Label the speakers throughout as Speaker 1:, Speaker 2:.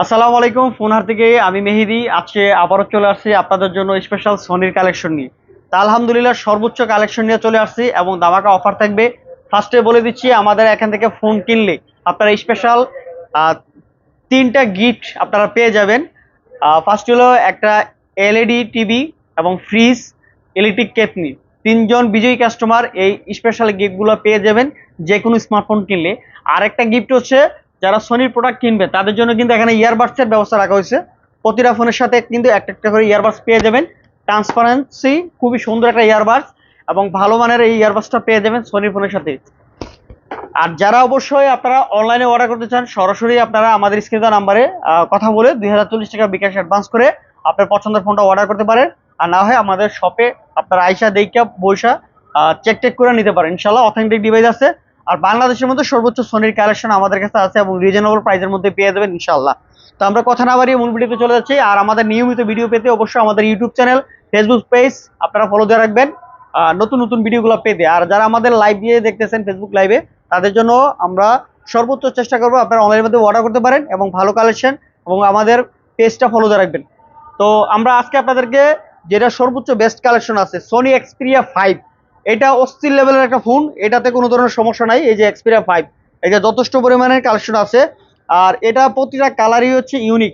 Speaker 1: আসসালামু আলাইকুম, ফোনহার থেকে আমি মেহেদি। আজকে আবারও চলে আসছি আপনাদের জন্য স্পেশাল সোনির কালেকশন নিয়ে। তা আলহামদুলিল্লাহ সর্বোচ্চ কালেকশন নিয়ে চলে আসছি এবং দামাকা অফার থাকবে। ফার্স্টে বলে দিচ্ছি, আমাদের এখান থেকে ফোন কিনলে আপনারা স্পেশাল তিনটা গিফট আপনারা পেয়ে যাবেন। ফার্স্ট হলো একটা এলইডি টিভি এবং ফ্রিজ ইলেকট্রিক কেটনি তিনজন বিজয়ী কাস্টমার এই স্পেশাল গিফটগুলো পেয়ে যাবেন যে কোনো স্মার্টফোন কিনলে। আর একটা গিফট হচ্ছে যারা সোনির প্রোডাক্ট কিনবে, তাদের জন্য কিন্তু এখানে ইয়ারবাডসের ব্যবস্থা রাখা হয়েছে। প্রতিটা ফোনের সাথে কিন্তু একটা একটা করে ইয়ারবাডস পেয়ে যাবেন। ট্রান্সপারেন্সি খুবই সুন্দর একটা ইয়ারবাডস এবং ভালো মানের এই ইয়ারবাডসটা পেয়ে যাবেন সোনির ফোনের সাথে। আর যারা অবশ্যই আপনারা অনলাইনে অর্ডার করতে চান, সরাসরি আপনারা আমাদের স্ক্রিন নাম্বারে কথা বলে দুই হাজার চল্লিশ টাকা বিকাশ অ্যাডভান্স করে আপনার পছন্দের ফোনটা অর্ডার করতে পারেন। আর না হয় আমাদের শপে আপনারা আইসা দেখা বৈশা চেক টেক করে নিতে পারেন। ইনশাল্লাহ অথেন্টিক ডিভাইস আছে। আর বাংলাদেশের মধ্যে সর্বোচ্চ সোনির কালেকশন আমাদের কাছে আছে এবং রিজনেবল প্রাইসের মধ্যে পেয়ে যাবেন ইনশাল্লাহ তো আমরা কথা না বাড়িয়ে মূল ভিডিওতে চলে যাচ্ছি। আর আমাদের নিয়মিত ভিডিও পেতে অবশ্যই আমাদের ইউটিউব চ্যানেল ফেসবুক পেজ আপনারা ফলো দিয়ে রাখবেন। নতুন নতুন ভিডিওগুলো পেতে। আর যারা আমাদের লাইভ দিয়ে দেখতেছেন ফেসবুক লাইভে তাদের জন্য আমরা সর্বোচ্চ চেষ্টা করব আপনারা অনলাইনের মধ্যে অর্ডার করতে পারেন এবং ভালো কালেকশন এবং আমাদের পেজটা ফলো দিয়ে রাখবেন। তো আমরা আজকে আপনাদেরকে যেটা সর্বোচ্চ বেস্ট কালেকশন আছে সোনি এক্সপিরিয়া ফাইভ এটা অস্থির লেভেলের একটা ফোন, এটাতে কোনো ধরনের সমস্যা নাই, এই যে এক্সপিরিয়া ফাইভ এটা যথেষ্ট পরিমাণের কালেকশন আছে। আর এটা প্রতিটা কালারই হচ্ছে ইউনিক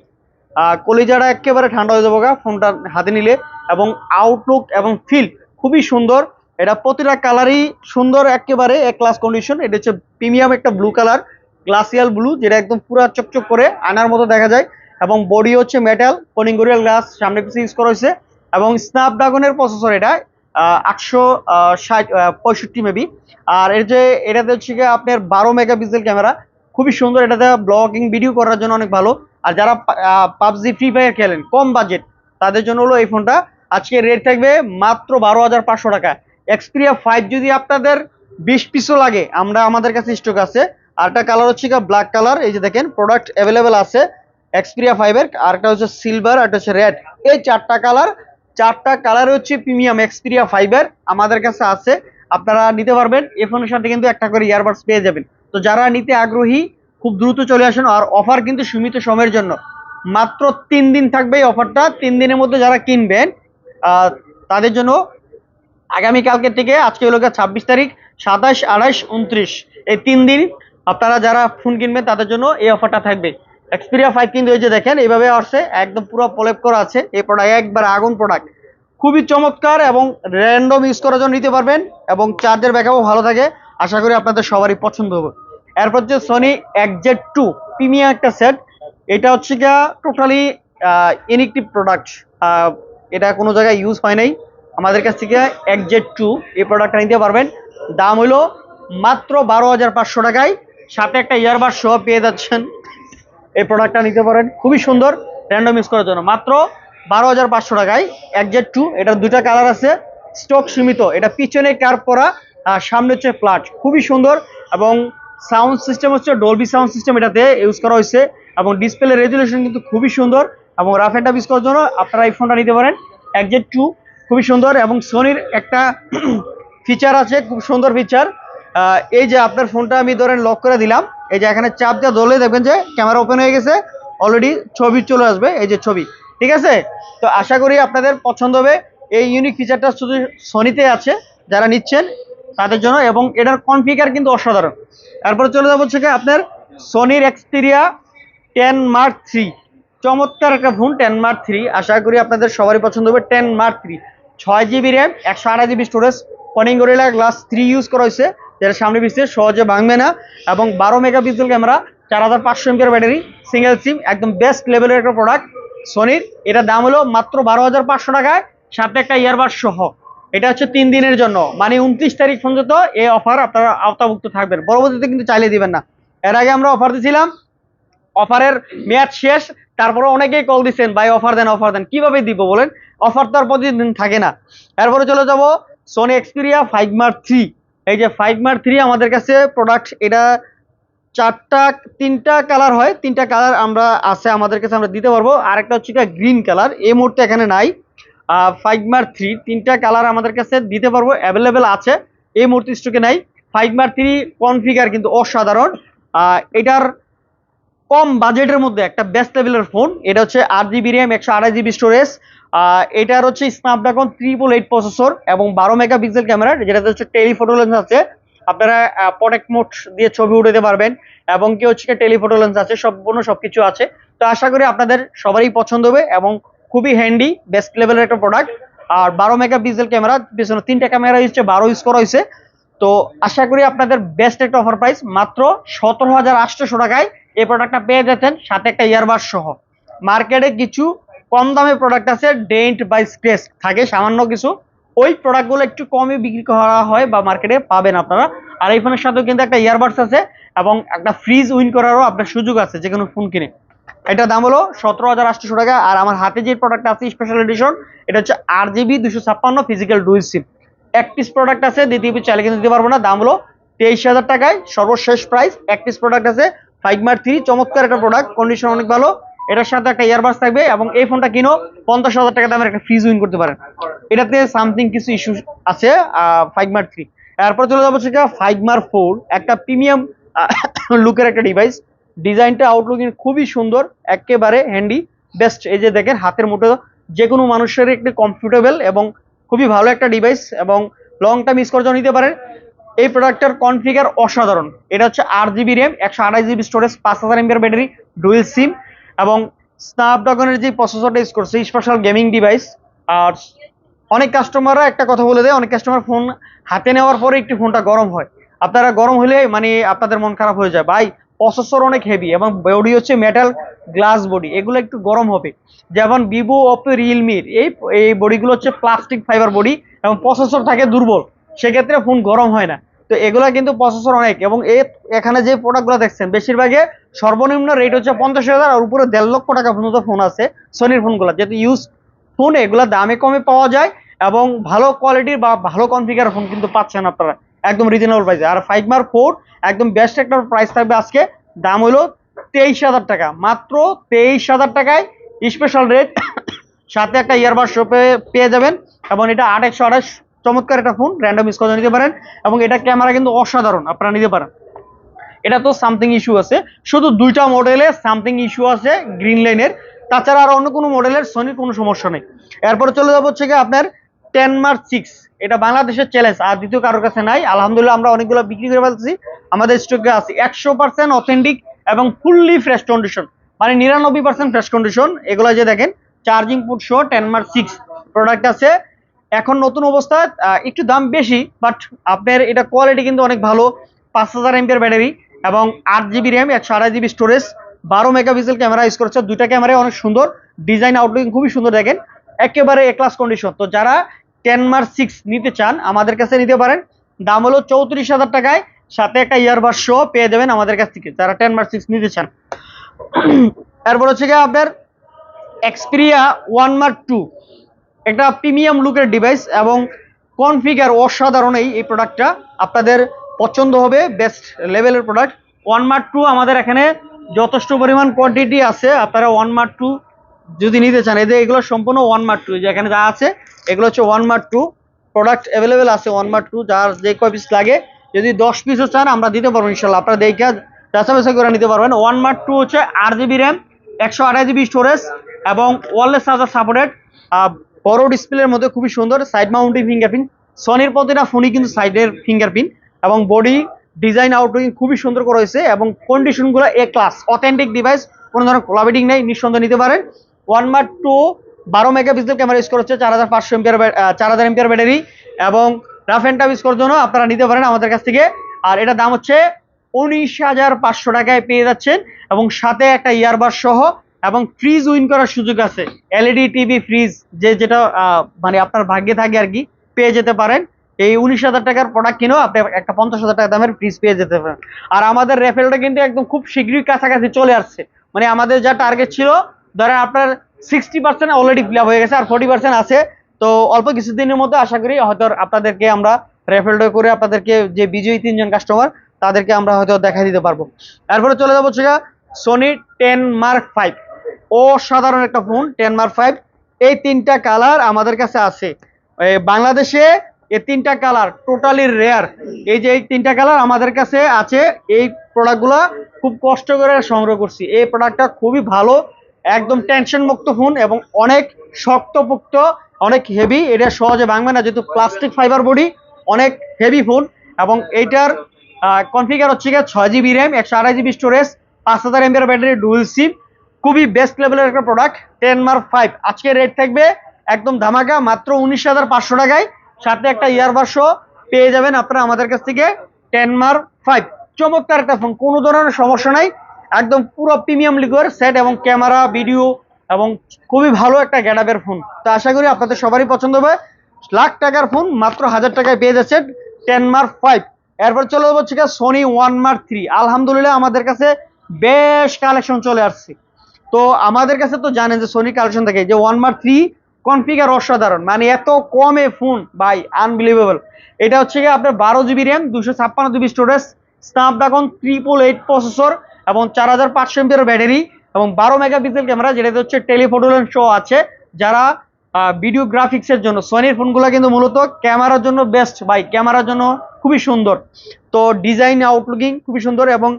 Speaker 1: কলিজাটা একেবারে ঠান্ডা হয়ে যাব ফোনটা হাতে নিলে, এবং আউটলুক এবং ফিল খুবই সুন্দর। এটা প্রতিটা কালারই সুন্দর একেবারে, এক ক্লাস কন্ডিশন এটা হচ্ছে প্রিমিয়াম একটা ব্লু কালার গ্লাসিয়াল ব্লু যেটা একদম পুরো চকচক করে আনার মতো দেখা যায়। এবং বডি হচ্ছে মেটাল কনিঙ্গরিয়াল গ্লাস সামনে পিছিয়ে ইউজ করা হয়েছে। এবং স্ন্যাপড্রাগনের প্রসেসর এটা আটশো ষাট পঁয়ষট্টি মেবি আর এর যে এটাতে হচ্ছে গিয়ে আপনার বারো মেগা পিক্সেল ক্যামেরা খুবই সুন্দর। এটাতে ব্লগিং ভিডিও করার জন্য অনেক ভালো। আর যারা পাবজি ফ্রি ফায়ার খেলেন, কম বাজেট তাদের জন্য হলো এই ফোনটা আজকে রেট থাকবে মাত্র বারো হাজার পাঁচশো টাকা। এক্সপিরিয়া ফাইভ যদি আপনাদের বিশ পিসও লাগে, আমরা আমাদের কাছে স্টক আছে। আরেকটা কালার হচ্ছে ব্ল্যাক কালার এই যে দেখেন প্রোডাক্ট অ্যাভেলেবেল আছে এক্সপিরিয়া ফাইভের আরেকটা হচ্ছে সিলভার আরেকটা হচ্ছে রেড এই চারটা কালার চারটা কালার হচ্ছে প্রিমিয়াম এক্সপিরিয়া ফাইবার আমাদের কাছে আছে। আপনারা নিতে পারবেন। এই ফোনের সাথে কিন্তু একটা করে ইয়ারবাডস পেয়ে যাবেন। তো যারা নিতে আগ্রহী, খুব দ্রুত চলে আসুন। আর অফার কিন্তু সীমিত সময়ের জন্য। মাত্র তিন দিন থাকবে এই অফারটা তিন দিনের মধ্যে যারা কিনবেন তাদের জন্য আগামীকালকে থেকে আজকে হলো ছাব্বিশ তারিখ, সাতাশ, আঠাশ, উনত্রিশ। এই তিন দিন আপনারা যারা ফোন কিনবেন, তাদের জন্য এই অফারটা থাকবে। এক্সপিরিয়া ফাইভ কিন্তু এই যে দেখেন, এইভাবে আসছে, একদম পুরো প্রলেপ করা আছে। এই প্রোডাক্ট একবার আগুন প্রোডাক্ট খুবই চমৎকার এবং র্যান্ডম ইউজ করার জন্য নিতে পারবেন এবং চার্জের ব্যাকআপও ভালো থাকে। আশা করি আপনাদের সবারই পছন্দ হবে। এরপর হচ্ছে সোনি একজেড টু প্রিমিয়াম একটা সেট এটা হচ্ছে গিয়া টোটালি ইনিকটিভ প্রোডাক্ট এটা কোনো জায়গায় ইউজ হয় নাই। আমাদের কাছ থেকে একজেড টু এই প্রোডাক্টটা নিতে পারবেন। দাম হলো মাত্র বারো হাজার পাঁচশো টাকায়। সাথে একটা ইয়ারবার সহ পেয়ে যাচ্ছেন। এই প্রোডাক্টটা নিতে পারেন। খুবই সুন্দর র্যান্ডম ইউজ করার জন্য। মাত্র বারো হাজার পাঁচশো টাকায় একজেড টু এটার দুটা কালার আছে স্টক সীমিত। এটা পিছনে কার পরা আর সামনে হচ্ছে ফ্ল্যাট খুবই সুন্দর, এবং সাউন্ড সিস্টেম হচ্ছে ডলবি সাউন্ড সিস্টেম এটাতে ইউজ করা হয়েছে, এবং ডিসপ্লে রেজুলেশন কিন্তু খুবই সুন্দর, এবং রাফ অ্যান্ড ইউজ করার জন্য আপনারা এই ফোনটা নিতে পারেন। একজেড টু খুবই সুন্দর, এবং সোনির একটা ফিচার আছে, খুব সুন্দর ফিচার এই যে আপনার ফোনটা আমি ধরেন লক করে দিলাম এই যে এখানে চাপ দিয়ে ধরলে দেখবেন যে ক্যামেরা ওপেন হয়ে গেছে অলরেডি ছবি চলে আসবে, এই যে ছবি, ঠিক আছে? তো আশা করি আপনাদের পছন্দ হবে, এই ইউনিক ফিচারটা শুধু সনিতে আছে, যারা নিচ্ছেন তাদের জন্য, এবং এটার কনফিগার কিন্তু অসাধারণ। তারপরে চলে যাব হচ্ছে আপনার সনির এক্সপিরিয়া টেন মার্ক থ্রি চমৎকার একটা ফোন টেন মার্ক থ্রি আশা করি আপনাদের সবারই পছন্দ হবে টেন মার্ক থ্রি ছয় জিবি র্যাম একশো আঠাশ GB storage Corning Gorilla Glass three use করা হয়েছে। যেটা সামনে পিছিয়ে সহজে ভাঙবে না। এবং বারো মেগাপিক্সেল ক্যামেরা, চার হাজার পাঁচশো এমপির ব্যাটারি সিঙ্গেল সিম একদম বেস্ট লেভেলের একটা প্রোডাক্ট সোনির এটার দাম হলো মাত্র বারো হাজার পাঁচশো টাকায়, সাথে একটা ইয়ারবাড সহ। এটা হচ্ছে তিন দিনের জন্য মানে উনত্রিশ তারিখ পর্যন্ত এই অফার আপনারা আওতাভুক্ত থাকবেন। পরবর্তীতে কিন্তু চালিয়ে দিবেন না। এর আগে আমরা অফার দিয়েছিলাম অফারের মেয়াদ শেষ, তারপরে অনেকেই কল দিচ্ছেন, ভাই অফার দেন অফার দেন। কীভাবে দিব বলেন? অফার তো আর প্রতিদিন থাকে না। এরপরে চলে যাব Sony Xperia five mark three এই যে ফাইভ মার্ক থ্রি আমাদের কাছে প্রোডাক্ট এটা চারটা, তিনটা কালার হয়, তিনটা কালার আমরা আছে আমাদের কাছে, আমরা দিতে পারব। আরেকটা হচ্ছে গ্রিন কালার এই মুহূর্তে এখানে নাই। ফাইভ মার থ্রি তিনটা কালার আমাদের কাছে দিতে পারব অ্যাভেলেবেল আছে। এই মুহূর্তে স্টকে নাই। ফাইভ মার থ্রি কনফিগার কিন্তু অসাধারণ। এটার কম বাজেটের মধ্যে একটা বেস্ট লেভেলের ফোন এটা হচ্ছে আট জিবি র্যাম একশো আড়াই জিবি স্টোরেজ এটার হচ্ছে স্ন্যাপড্রাগন ট্রিপল এইট প্রসেসর এবং বারো মেগা পিক্সেল ক্যামেরা যেটাতে হচ্ছে টেলিফোটো লেন্স আছে। আপনারা প্রোটেক্ট মোট দিয়ে ছবি উঠাতে পারবেন এবং কি হচ্ছে টেলিফোটো লেন্স আছে, সম্পূর্ণ সব কিছু আছে। তো আশা করি আপনাদের সবারই পছন্দ হবে এবং খুবই হ্যান্ডি বেস্ট লেভেলের একটা প্রোডাক্ট আর বারো মেগা পিক্সেল ক্যামেরা পিছনে তিনটা ক্যামেরা হচ্ছে বারো ইউজ করা হয়েছে। তো আশা করি আপনাদের বেস্ট একটা অফার প্রাইস মাত্র সতেরো হাজার আটশোশো টাকায় এই প্রোডাক্টটা পেয়ে যাচ্ছেন, সাথে একটা ইয়ারবাস সহ। মার্কেটে কিছু কম দামে প্রোডাক্ট আছে ডেন্ট বা স্ক্রেচ থাকে সামান্য কিছু। ওই প্রোডাক্টগুলো একটু কমে বিক্রি করা হয় বা মার্কেটে পাবেন আপনারা। আর এই ফোনের সাথেও কিন্তু একটা ইয়ারবাডস আছে এবং একটা ফ্রিজ উইন করারও আপনার সুযোগ আছে যে কোনো ফোন কিনে। এটার দাম হলো সতেরো হাজার আটশোশো টাকা। আর আমার হাতে যে প্রোডাক্ট আছে স্পেশাল এডিশন এটা হচ্ছে আট জিবি দুশো ছাপ্পান্ন ফিজিক্যাল ডুইল সিম এক পিস প্রোডাক্ট আছে, দ্বিতীয় পিস চাইলে কিন্তু দিতে পারব না। দাম হলো তেইশ হাজার টাকায়। সর্বশেষ প্রাইস এক পিস প্রোডাক্ট আছে ফাইভ মার থ্রি চমৎকার একটা প্রোডাক্ট কন্ডিশন অনেক ভালো। এটার সাথে একটা ইয়ারবাস থাকবে এবং এই ফোনটা কিনো পঞ্চাশ হাজার টাকা দামের একটা ফ্রিজ উইন করতে পারেন। এটাতে সামথিং কিছু ইস্যু আছে ফাইভ মার থ্রি এরপর চলে যাব সেটা ফাইভ মার ফোর একটা প্রিমিয়াম লুকের একটা ডিভাইস ডিজাইনটা আউটলুকিং খুবই সুন্দর, একেবারে হ্যান্ডি বেস্ট এই যে দেখেন, হাতের মুঠো। যে কোনো মানুষের একটি কমফোর্টেবল এবং খুবই ভালো একটা ডিভাইস এবং লং টাইম ইউজ করার নিতে পারেন। এই প্রোডাক্টের কনফিগার অসাধারণ। এটা হচ্ছে আট জিবি র্যাম একশো আঠাশ জিবি স্টোরেজ পাঁচ হাজার এমবিআর ব্যাটারি ডুয়েল সিম এবং স্ন্যাপড্রাগনের যে প্রসেসরটা ইউজ করছে স্পেশাল গেমিং ডিভাইস আর অনেক কাস্টমাররা একটা কথা বলে দেয়, অনেক কাস্টমার ফোন হাতে নেওয়ার পরে একটু ফোনটা গরম হয়। আপনারা গরম হলে মানে আপনাদের মন খারাপ হয়ে যায়। ভাই প্রসেসর অনেক হেভি এবং বডি হচ্ছে মেটাল গ্লাস বডি এগুলো একটু গরম হবে। যেমন ভিভো ওপো রিয়েলমির এই এই বডিগুলো হচ্ছে প্লাস্টিক ফাইবার বডি এবং প্রসেসর থাকে দুর্বল। সেক্ষেত্রে ফোন গরম হয় না। তো এগুলা কিন্তু প্রসেসর অনেক এবং এখানে যে প্রোডাক্টগুলো দেখছেন, বেশিরভাগে সর্বনিম্ন রেট হচ্ছে পঞ্চাশ হাজার, আর উপরে দেড় লক্ষ টাকা পর্যন্ত ফোন আছে সনির ফোনগুলো যেহেতু ইউজ ফোন এগুলো দামে কমে পাওয়া যায় এবং ভালো কোয়ালিটির বা ভালো কনফিগার ফোন কিন্তু পাচ্ছেন আপনারা একদম রিজনেবল প্রাইসে আর ফাইভ মার ফোর একদম বেস্ট একটা প্রাইস থাকবে আজকে। দাম হলো তেইশ হাজার টাকা। মাত্র তেইশ হাজার টাকায় স্পেশাল রেট সাথে একটা ইয়ারবাস পেয়ে যাবেন এবং এটা আট একশো আঠাশ চমৎকার একটা ফোন র্যান্ডম করে নিতে পারেন এবং এটা ক্যামেরা কিন্তু অসাধারণ, আপনারা নিতে পারেন। এটা তো সামথিং ইস্যু আছে, শুধু দুইটা মডেলে সামথিং ইস্যু আছে গ্রিন লাইনের তাছাড়া আর অন্য কোনো মডেলের সনির কোনো সমস্যা নেই। এরপরে চলে যাব হচ্ছে আপনার টেন মার্ক সিক্স এটা বাংলাদেশের চ্যালেঞ্জ আর দ্বিতীয় কারোর কাছে নাই। আলহামদুলিল্লাহ আমরা অনেকগুলো বিক্রি করে ফেলছি আমাদের স্টকে আছে একশো পার্সেন্ট অথেন্টিক এবং ফুললি ফ্রেশ কন্ডিশন মানে নিরানব্বই পার্সেন্ট ফ্রেশ কন্ডিশন এগুলো যে দেখেন চার্জিং পুট শো টেন মার্ক সিক্স প্রোডাক্ট আছে। এখন নতুন অবস্থায় একটু দাম বেশি বাট আপনার এটা কোয়ালিটি কিন্তু অনেক ভালো। পাঁচ হাজার এমপিয়ার ব্যাটারি এবং আট জিবি র্যাম একশো আড়াই জিবি স্টোরেজ বারো মেগাপিক্সেল ক্যামেরা ইউজ করছে। দুইটা ক্যামেরায় অনেক সুন্দর ডিজাইন আউটলুকিং খুবই সুন্দর দেখেন। একেবারে এ ক্লাস কন্ডিশন তো যারা টেন মার সিক্স নিতে চান, আমাদের কাছে নিতে পারেন। দাম হলো চৌত্রিশ হাজার টাকায়। সাথে একটা ইয়ারবাস শো পেয়ে যাবেন আমাদের কাছ থেকে, যারা টেন মার সিক্স নিতে চান। এরপর হচ্ছে গিয়ে আপনার এক্সপিরিয়া ওয়ান মার্ক টু একটা প্রিমিয়াম লুকের ডিভাইস এবং কনফিগার অসাধারণ এই প্রোডাক্টটা আপনাদের পছন্দ হবে বেস্ট লেভেলের প্রোডাক্ট ওয়ান মার্ক টু আমাদের এখানে যথেষ্ট পরিমাণ কোয়ান্টিটি আছে। আপনারা ওয়ান মার্ক টু যদি নিতে চান এদের এগুলো সম্পূর্ণ ওয়ান মার্ক টু যে এখানে যা আছে, এগুলো হচ্ছে one mark two product available আছে ওয়ান মার্ক টু যার যে কয় পিস লাগে। যদি দশ পিসও চান, আমরা দিতে পারব ইনশাল্লাহ। আপনারা দেখে যাচাই করে নিতে পারবেন। ওয়ান মার্ক টু হচ্ছে আট জিবি র্যাম একশো আড়াই জিবি স্টোরেজ এবং ওয়ারলেস চার্জার সাপোর্টেড বড় ডিসপ্লের মধ্যে খুবই সুন্দর সাইড মাউন্টিং ফিঙ্গারপ্রিন্ট সনির প্রতিটা ফোনই কিন্তু সাইডের ফিঙ্গারপ্রিন্ট এবং বডি ডিজাইন আউটলুকিং খুবই সুন্দর করা হয়েছে এবং কন্ডিশনগুলো এ ক্লাস অথেন্টিক ডিভাইস কোনো ধরনের কোলাবিটিং নেই, নিঃসন্দেহে নিতে পারেন। ওয়ান মার্ক টু বারো মেগাপিক্সেল ক্যামেরা ইউজ করা হচ্ছে, চার হাজার পাঁচশো এমপিয়ার চার হাজার এমপিয়ার ব্যাটারি এবং রাফ অ্যান্ড টাফ ইউজ করার জন্য আপনারা নিতে পারেন আমাদের কাছ থেকে। আর এটা দাম হচ্ছে উনিশ হাজার পাঁচশো টাকায় পেয়ে যাচ্ছেন এবং সাথে একটা ইয়ারবাস সহ এবং ফ্রিজ উইন করার সুযোগ আছে। এলইডি টিভি ফ্রিজ যে যেটা মানে আপনার ভাগ্যে থাকে আর কি, পেয়ে যেতে পারেন। এই উনিশ হাজার টাকার প্রোডাক্ট কিনেও আপনি একটা পঞ্চাশ হাজার টাকা দামের ফ্রিজ পেয়ে যেতে পারেন। আর আমাদের রেফেলটা কিন্তু একদম খুব শীঘ্রই কাছাকাছি চলে আসছে। মানে আমাদের যা টার্গেট ছিল, ধরেন আপনার সিক্সটি পার্সেন্ট অলরেডি ফিল হয়ে গেছে, আর ফোর্টি পার্সেন্ট আছে। তো অল্প কিছুদিনের মধ্যে আশা করি হয়তো আপনাদেরকে আমরা রেফেলটা করে আপনাদেরকে যে বিজয়ী তিনজন কাস্টমার তাদেরকে আমরা হয়তো দেখা দিতে পারব। এরপরে চলে যাব হচ্ছে সোনি টেন মার্ক ফাইভ অসাধারণ একটা ফোন টেন মার্ক ফাইভ এই তিনটা কালার আমাদের কাছে আছে। বাংলাদেশে এই তিনটা কালার টোটালি রেয়ার এই যে এই তিনটা কালার আমাদের কাছে আছে, এই প্রোডাক্টগুলো খুব কষ্ট করে সংগ্রহ করছি। এই প্রোডাক্টটা খুবই ভালো, একদম টেনশন মুক্ত ফোন এবং অনেক শক্তপোক্ত, অনেক হেভি এটা সহজে ভাঙবে না, যেহেতু প্লাস্টিক ফাইবার বডি অনেক হেভি ফোন এবং এইটার কনফিগার হচ্ছে গিয়ে ছয় জিবি র্যাম একশো আড়াই জিবি স্টোরেজ পাঁচ হাজার এমবিআর ব্যাটারি ডুয়েল সিম খুবই বেস্ট লেভেলের একটা প্রোডাক্ট টেন মার্ক ফাইভ আজকে রেট থাকবে একদম ধামাকা, মাত্র উনিশ হাজার পাঁচশো টাকায়। সাথে একটা ইয়ারবাস পেয়ে যাবেন আপনারা আমাদের কাছ থেকে টেন মার্ক ফাইভ চমৎকার একটা ফোন কোনো ধরনের সমস্যা নাই। একদম পুরো প্রিমিয়াম লিগোর সেট এবং ক্যামেরা ভিডিও এবং খুবই ভালো একটা গ্যাডাপের ফোন তো আশা করি আপনাদের সবারই পছন্দ হবে। লাখ টাকার ফোন মাত্র হাজার টাকায় পেয়ে যাচ্ছেন টেন মার্ক ফাইভ এরপর চলে যাব হচ্ছে সোনি ওয়ান মার্ক থ্রি আলহামদুলিল্লাহ আমাদের কাছে বেশ কালেকশন চলে আসছে। তো আমাদের কাছে তো জানেন যে সোনি কালেকশন থেকে যে ওয়ান মার্ক থ্রি কনফিগার অসাধারণ। মানে এত কমে ফোন বাই আনবিলিভেবল এটা হচ্ছে গিয়ে আপনার বারো জিবি র্যাম দুশো ছাপ্পান্ন GB storage Snapdragon triple eight processor এবং চার হাজার পাঁচশো এমপির ব্যাটারি এবং বারো মেগাপিক্সেল ক্যামেরা যেটাতে হচ্ছে টেলিফোটো শো আছে। যারা ভিডিও গ্রাফিক্সের জন্য সোনির ফোনগুলো কিন্তু মূলত ক্যামেরার জন্য বেস্ট বাই ক্যামেরার জন্য খুবই সুন্দর। তো ডিজাইন আউটলুকিং খুবই সুন্দর এবং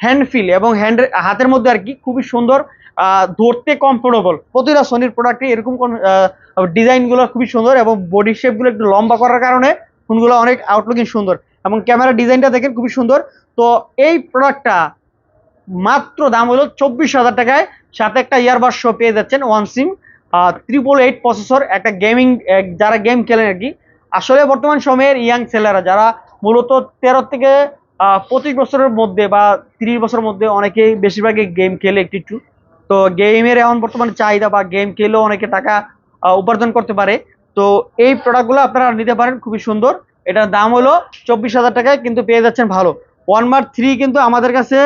Speaker 1: হ্যান্ড ফিল এবং হ্যান্ড হাতের মধ্যে আর কি খুবই সুন্দর ধরতে কমফোর্টেবল প্রতিটা সোনির প্রোডাক্টে এরকম কোন ডিজাইনগুলো খুবই সুন্দর এবং বডি শেপগুলো একটু লম্বা করার কারণে ফোনগুলো অনেক আউটলুকিং সুন্দর এবং ক্যামেরা ডিজাইনটা দেখেন খুবই সুন্দর। তো এই প্রোডাক্টটা মাত্র দাম হলো চব্বিশ হাজার টাকায়, সাথে একটা ইয়ারবাস শো পেয়ে যাচ্ছেন one SIM triple eight processor একটা গেমিং যারা গেম খেলেন আর কি। আসলে বর্তমান সময়ের ইয়াং ছেলেরা যারা মূলত তেরো থেকে পঁচিশ বছরের মধ্যে বা তিরিশ বছরের মধ্যে অনেকেই বেশিরভাগই গেম খেলে একটু একটু তো গেমের এখন বর্তমানে চাহিদা বা গেম খেলেও অনেকে টাকা উপার্জন করতে পারে। তো এই প্রোডাক্টগুলো আপনারা নিতে পারেন, খুবই সুন্দর। এটার দাম হলো চব্বিশ হাজার টাকায় কিন্তু পেয়ে যাচ্ছেন ভালো। ওয়ান মার্ক থ্রি কিন্তু আমাদের কাছে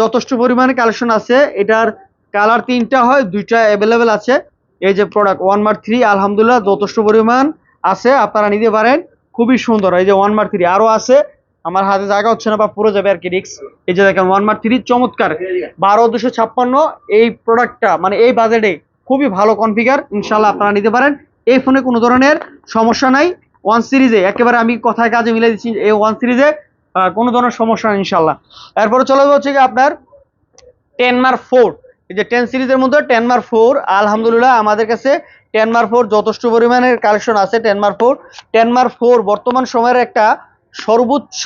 Speaker 1: যথেষ্ট পরিমাণে কালেকশন আছে। এটার কালার তিনটা হয়, দুইটা অ্যাভেলেবেল আছে। এই যে প্রোডাক্ট ওয়ান মার্ক থ্রি আলহামদুলিল্লাহ, যথেষ্ট পরিমাণ আছে, আপনারা নিতে পারেন। খুবই সুন্দর, এই যে ওয়ান মার্ক থ্রি আরও আছে। আমার হাতে জায়গা হচ্ছে না বা পুরো যাবে আর কি রিক্স এই যে দেখেন ওয়ান মার্ক থ্রি চমৎকার। বারো দুশো ছাপ্পান্ন। এই প্রোডাক্টটা মানে এই বাজেটে খুবই ভালো কনফিগার ইনশাল্লাহ আপনারা নিতে পারেন। এই ফোনে কোনো ধরনের সমস্যা নাই। ওয়ান সিরিজে একেবারে আমি কথায় কাজে মিলে দিচ্ছি, এই ওয়ান সিরিজে কোনো ধরনের সমস্যা নেই ইনশাল্লাহ এরপরে চলে যাবে হচ্ছে কি আপনার টেন মার ফোর এই যে টেন সিরিজের মধ্যে টেন মার ফোর আলহামদুলিল্লাহ আমাদের কাছে টেন মার ফোর যথেষ্ট পরিমাণের কালেকশন আছে টেন মার ফোর টেন মার ফোর বর্তমান সময়ের একটা সর্বোচ্চ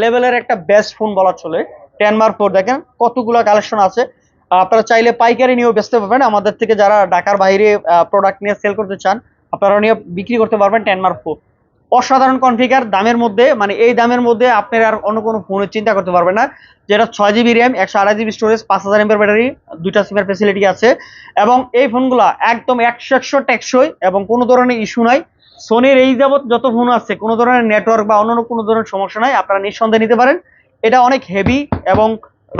Speaker 1: লেভেলের একটা বেস্ট ফোন বলা চলে। টেন মার ফোর দেখেন কতগুলো কালেকশন আছে। আপনারা চাইলে পাইকারি নিয়েও বেচতে পারবেন আমাদের থেকে যারা ঢাকার বাইরে প্রোডাক্ট নিয়ে সেল করতে চান, আপনারা নিয়ে বিক্রি করতে পারবেন টেন মার ফোর অসাধারণ কনফিগার দামের মধ্যে মানে এই দামের মধ্যে আপনার আর অন্য কোনো ফোনের চিন্তা করতে পারবেন না। যেটা ছয় জিবি র্যাম একশো আড়াই জিবি স্টোরেজ পাঁচ হাজার এমপের ব্যাটারি দুইটা সিমের ফেসিলিটি আছে। এবং এই ফোনগুলো একদম একশো একশো টেকসই এবং কোনো ধরনের ইস্যু নাই। সোনির এই যাবৎ যত ফোন আছে, কোনো ধরনের নেটওয়ার্ক বা অন্য কোনো ধরনের সমস্যা নাই, আপনারা নিঃসন্দেহে নিতে পারেন। এটা অনেক হেভি এবং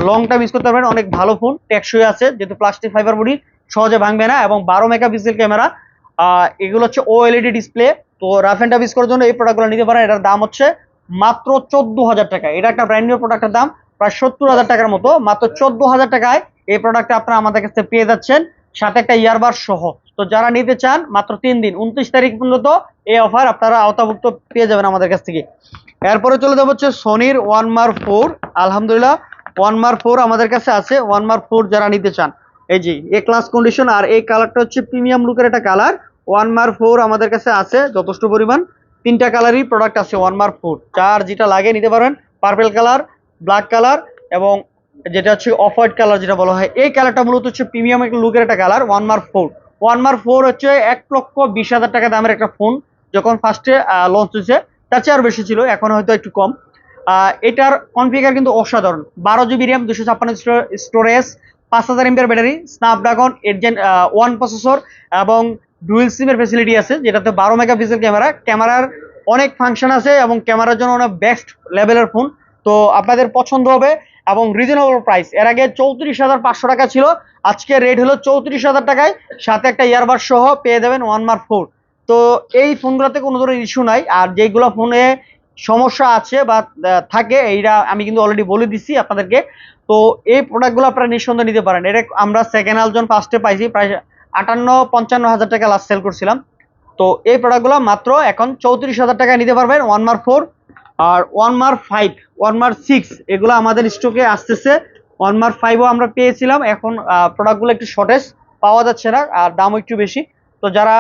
Speaker 1: লং টাইম ইউজ করতে পারবেন, অনেক ভালো ফোন টেকসই আছে, যেহেতু প্লাস্টিক ফাইবার বডি সহজে ভাঙবে না এবং বারো মেগাপিক্সেল ক্যামেরা এগুলো হচ্ছে ওএলইডি ডিসপ্লে তো রাফ অ্যান্ড টাফ ইউজ করার জন্য এই প্রোডাক্টগুলো নিতে পারেন, এটার দাম হচ্ছে মাত্র চোদ্দ হাজার টাকা। এটা একটা ব্র্যান্ড নিউ প্রোডাক্টের দাম, প্রায় সত্তর হাজার টাকার মতো, মাত্র চোদ্দ হাজার টাকায় এই প্রোডাক্টটা আপনারা আমাদের কাছে পেয়ে যাচ্ছেন, সাথে একটা ইয়ারবার সহ। তো যারা নিতে চান মাত্র তিন দিন, উনত্রিশ তারিখ পর্যন্ত এই অফার আপনারা আওতাভুক্ত পেয়ে যাবেন আমাদের কাছ থেকে। এরপরে চলে যাব হচ্ছে সোনির ওয়ান মার ফোর আলহামদুলিল্লাহ ওয়ান মার ফোর আমাদের কাছে আছে। ওয়ান মার ফোর যারা নিতে চান, এই যে এ ক্লাস কন্ডিশন আর এই কালারটা হচ্ছে প্রিমিয়াম লুকের একটা কালার ওয়ান মার ফোর আমাদের কাছে আছে, যথেষ্ট পরিমাণ। তিনটা কালারই প্রোডাক্ট আছে ওয়ান মার ফোর চার যেটা লাগে নিতে পারেন পার্পেল কালার ব্ল্যাক কালার এবং যেটা হচ্ছে অফ হোয়াইট কালার যেটা বলা হয়, এই কালারটা মূলত হচ্ছে প্রিমিয়াম লুকের একটা colour one mark four one mark four হচ্ছে এক লক্ষ বিশ হাজার টাকা দামের একটা ফোন যখন ফার্স্টে লঞ্চ হয়েছে। তার চেয়ে আরও বেশি ছিল, এখন হয়তো একটু কম। এটার কনফিগার কিন্তু অসাধারণ। বারো জিবি র্যাম দুশো ছাপ্পান্ন স্টোরেজ পাঁচ হাজার ampere battery Snapdragon eight gen one processor এবং ডুয়েল সিমের ফেসিলিটি আছে, যেটাতে বারো মেগাপিক্সেল ক্যামেরা ক্যামেরার অনেক ফাংশন আছে এবং ক্যামেরার জন্য অনেক বেস্ট লেভেলের ফোন তো আপনাদের পছন্দ হবে। এবং রিজনেবল প্রাইস এর আগে চৌত্রিশ হাজার পাঁচশো টাকা ছিল, আজকে রেট হলো চৌত্রিশ হাজার টাকায়। সাথে একটা ইয়ারবার সহ পেয়ে যাবেন ওয়ান মার্ক ফোর তো এই ফোনগুলোতে কোনো ধরনের ইস্যু নাই, আর যেগুলো ফোনে সমস্যা আছে বা থাকে, এইটা আমি কিন্তু অলরেডি বলে দিচ্ছি আপনাদেরকে। তো এই প্রোডাক্টগুলো আপনারা নিঃসন্দেহে নিতে পারেন। এটা আমরা সেকেন্ড আলজন ফার্স্টে পাইছি, প্রায় আটান্ন পঞ্চান্ন হাজার টাকা লাস্ট সেল করছিলাম। তো এই প্রোডাক্টগুলো মাত্র এখন চৌত্রিশ হাজার টাকায় নিতে পারবেন ওয়ান মার্ক ফোর আর one mark five one mark six এগুলো আমাদের স্টকে আসতেছে। ওয়ান মার ফাইভও আমরা পেয়েছিলাম। এখন প্রোডাক্টগুলো একটু শর্টেজ পাওয়া যাচ্ছে না, আর দামও একটু বেশি। তো যারা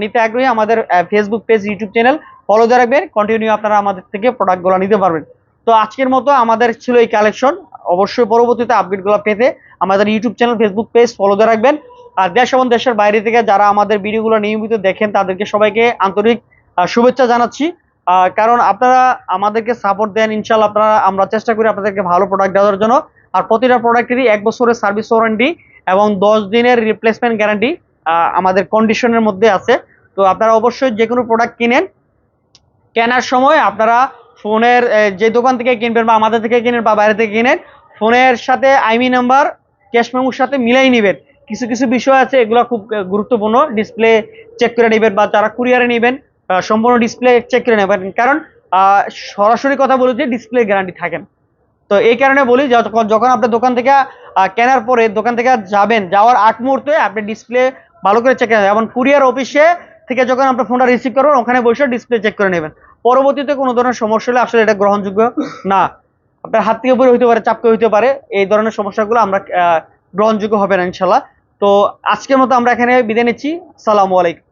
Speaker 1: নিতে আগ্রহী, আমাদের Facebook page YouTube channel follow দিয়ে রাখবেন। কন্টিনিউ আপনারা আমাদের থেকে প্রোডাক্টগুলো নিতে পারবেন। তো আজকের মতো আমাদের ছিল এই কালেকশন অবশ্যই পরবর্তীতে আপডেটগুলো পেতে আমাদের YouTube channel Facebook page follow দিয়ে রাখবেন। আর দেশ এবং দেশের বাইরে থেকে যারা আমাদের ভিডিওগুলো নিয়মিত দেখেন, তাদেরকে সবাইকে আন্তরিক শুভেচ্ছা জানাচ্ছি। কারণ আপনারা আমাদেরকে সাপোর্ট দেন ইনশাল্লাহ আপনারা, আমরা চেষ্টা করি আপনাদেরকে ভালো প্রোডাক্ট দেওয়ার জন্য। আর প্রতিটা প্রোডাক্টেরই এক বছরের সার্ভিস ওয়ারেন্টি এবং দশ দিনের রিপ্লেসমেন্ট গ্যারান্টি আমাদের কন্ডিশনের মধ্যে আছে। তো আপনারা অবশ্যই যে কোনো প্রোডাক্ট কিনেন। কেনার সময় আপনারা ফোনের যে দোকান থেকে কিনবেন বা আমাদের থেকে কিনেন বা বাইরে থেকে কিনেন, ফোনের সাথে আইমি নাম্বার ক্যাশ মেমোর সাথে মিলাই নেবেন। কিছু কিছু বিষয় আছে, এগুলো খুব গুরুত্বপূর্ণ। ডিসপ্লে চেক করে নেবেন বা যারা কুরিয়ারে নেবেন সম্পূর্ণ ডিসপ্লে চেক করে নেবেন। কারণ সরাসরি কথা বলি যে ডিসপ্লে গ্যারান্টি থাকে। না। তো এই কারণে বলি যখন যখন আপনি দোকান থেকে কেনার পরে দোকান থেকে যাবেন, যাওয়ার আট মুহূর্তে আপনি ডিসপ্লে ভালো করে চেক করে এবং কুরিয়ার অফিসে থেকে যখন আপনি ফোনটা রিসিভ করবেন, ওখানে বসে ডিসপ্লে চেক করে নেবেন। পরবর্তীতে কোনো ধরনের সমস্যা হলে আসলে এটা গ্রহণযোগ্য না। আপনার হাত থেকে পরে হইতে পারে, চাপকে হইতে পারে, এই ধরনের সমস্যাগুলো আমরা গ্রহণযোগ্য হবে না ইনশাল্লাহ তো আজকের মতো আমরা এখানে বিদায় নিচ্ছি। সালামু আলাইকুম।